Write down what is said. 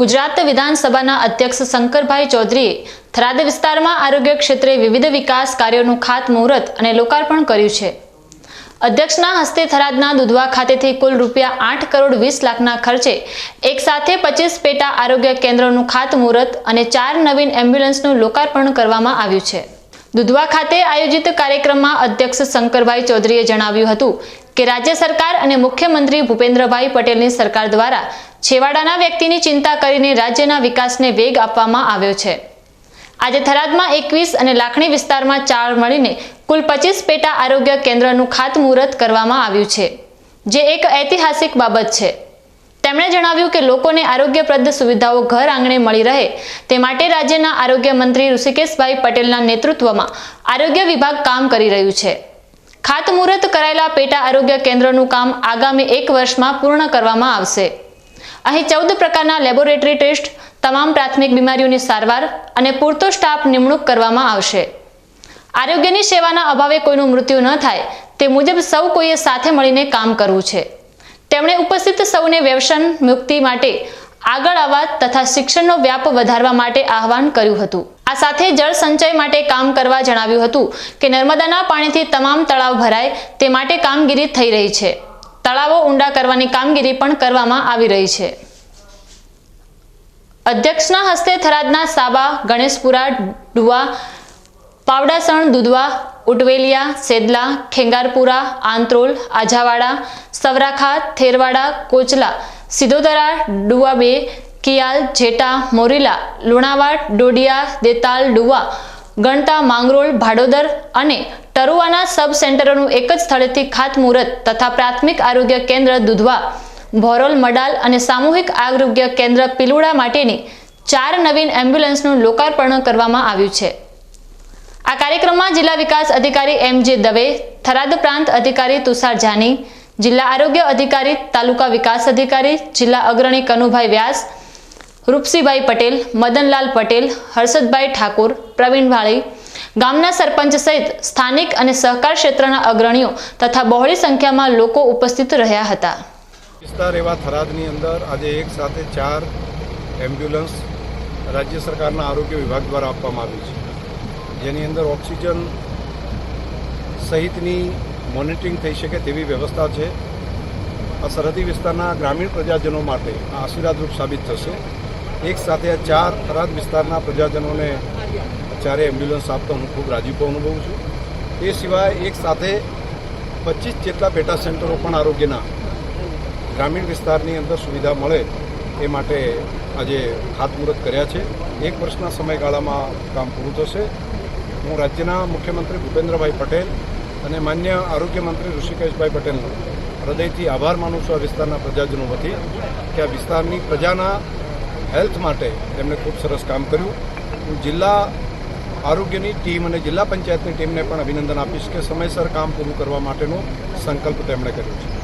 ગુજરાત વિધાનસભાના અધ્યક્ષ શંકરભાઈ ચૌધરીએ થરાદ વિસ્તારમાં આરોગ્ય ક્ષેત્રે વિવિધ વિકાસ કાર્યોનું ખાતમુહૂર્ત અને લોકાર્પણ કર્યું છે. અધ્યક્ષના હસ્તે થરાદના દુધવા ખાતેથી કુલ રૂપિયા આઠ કરોડ વીસ લાખના ખર્ચે એક સાથે પચીસ પેટા આરોગ્ય કેન્દ્રોનું ખાતમુહૂર્ત અને ચાર નવીન એમ્બ્યુલન્સનું લોકાર્પણ કરવામાં આવ્યું છે. દુધવા ખાતે આયોજિત કાર્યક્રમમાં અધ્યક્ષ શંકરભાઈ ચૌધરીએ જણાવ્યું હતું કે રાજ્ય સરકાર અને મુખ્યમંત્રી ભૂપેન્દ્રભાઈ પટેલની સરકાર દ્વારા છેવાડાના વ્યક્તિની ચિંતા કરીને રાજ્યના વિકાસને વેગ આપવામાં આવ્યો છે. આજે થરાદમાં એકવીસ અને લાખણી વિસ્તારમાં ચાર મળીને કુલ પચીસ પેટા આરોગ્ય કેન્દ્રનું ખાતમુહૂર્ત કરવામાં આવ્યું છે, જે એક ઐતિહાસિક બાબત છે. તેમણે જણાવ્યું કે લોકોને આરોગ્યપ્રદ સુવિધાઓ ઘર આંગણે મળી રહે તે માટે રાજ્યના આરોગ્ય મંત્રી ઋષિકેશભાઈ પટેલના નેતૃત્વમાં આરોગ્ય વિભાગ કામ કરી રહ્યું છે. ખાતમુહૂર્ત કરાયેલા પેટા આરોગ્ય કેન્દ્રનું કામ આગામી એક વર્ષમાં પૂર્ણ કરવામાં આવશે. અહીં ચૌદ પ્રકારના લેબોરેટરી ટેસ્ટ, તમામ પ્રાથમિક બીમારીઓની સારવાર અને પૂરતો સ્ટાફ નિમણૂક કરવામાં આવશે. આરોગ્યની સેવાના અભાવે કોઈનું મૃત્યુ ન થાય તે મુજબ સૌ કોઈએ સાથે મળીને કામ કરવું છે. તેમણે ઉપસ્થિત સૌને વ્યવસન મુક્તિ માટે આગળ આવવા તથા શિક્ષણનો વ્યાપ વધારવા માટે આહવાન કર્યું હતું. આ સાથે જળ સંચય માટે કામ કરવા જણાવ્યું હતું કે નર્મદાના પાણીથી તમામ તળાવ ભરાય તે માટે કામગીરી થઈ રહી છે. તળાવો ઊંડા કરવાની કામગીરી પણ કરવામાં આવી રહી છે. અધ્યક્ષના હસ્તે થરાદના સાબા, ગણેશપુરા, ડુવા, પાવડાસણ, દુધવા ઉટવેલિયા સેદલા, ખેંગારપુરા, આંત્રોલ આજાવાડા સવરાખા, થેરવાડા, કોચલા સિદોદરા ડુવા બે કિયાલ, જેટા, મોરીલા, લુણાવાડ, ડોડિયા, દેતાલ, ડુવા, ગણતા, માંગરોળ, ભાડોદર અને ટરુવાના સબ સેન્ટરોનું એક જ સ્થળેથી ખાતમુહૂર્ત તથા પ્રાથમિક આરોગ્ય કેન્દ્ર દુધવા, ભોરોલ, મડાલ અને સામૂહિક આરોગ્ય કેન્દ્ર પિલુડા માટેની ચાર નવીન એમ્બ્યુલન્સનું લોકાર્પણ કરવામાં આવ્યું છે. આ કાર્યક્રમમાં જિલ્લા વિકાસ અધિકારી એમ જે દવે, થરાદ પ્રાંત અધિકારી તુષાર જાની, જિલ્લા આરોગ્ય અધિકારી તાલુકા વિકાસ અધિકારી જિલ્લા અગ્રણી કનુભાઈ વ્યાસ રૂપસીભાઈ પટેલ, મદનલાલ પટેલ, હર્ષદભાઈ ઠાકોર, પ્રવીણ વાળી, ગામના સરપંચ સહિત સ્થાનિક અને સહકાર ક્ષેત્રના અગ્રણીઓ તથા બહોળી સંખ્યામાં લોકો ઉપસ્થિત રહ્યા હતા. વિસ્તાર એવા થરાદની અંદર આજે એક સાથે ચાર એમ્બ્યુલન્સ રાજ્ય સરકારના આરોગ્ય વિભાગ દ્વારા આપવામાં આવી છે. જેની અંદર ઓક્સિજન સહિતની મોનિટરિંગ થઈ શકે તેવી વ્યવસ્થા છે. આ સરહદી વિસ્તારના ગ્રામીણ પ્રજાજનો માટે આ આશીર્વાદરૂપ સાબિત થશે. એક સાથે આ ચાર થરાદ વિસ્તારના પ્રજાજનોને ચારે એમ્બ્યુલન્સ આપતો હું ખૂબ રાજીપો અનુભવું છું. એ સિવાય એક સાથે પચીસ જેટલા પેટા સેન્ટરો પણ આરોગ્યના ગ્રામીણ વિસ્તારની અંદર સુવિધા મળે એ માટે આજે ખાતમુહૂર્ત કર્યા છે. એક વર્ષના સમયગાળામાં કામ પૂરું થશે. હું રાજ્યના મુખ્યમંત્રી ભૂપેન્દ્રભાઈ પટેલ અને માન્ય આરોગ્ય મંત્રી ઋષિકેશભાઈ પટેલનો હૃદયથી આભાર માનું છું આ વિસ્તારના પ્રજાજનો વતી કે આ વિસ્તારની પ્રજાના હેલ્થ માટે તેમણે ખૂબ સરસ કામ કર્યું. હું જિલ્લા આરોગ્યની ટીમ અને જિલ્લા પંચાયતની ટીમને પણ અભિનંદન આપીશ કે સમયસર કામ પૂરું કરવા માટેનો સંકલ્પ તેમણે કર્યો છે.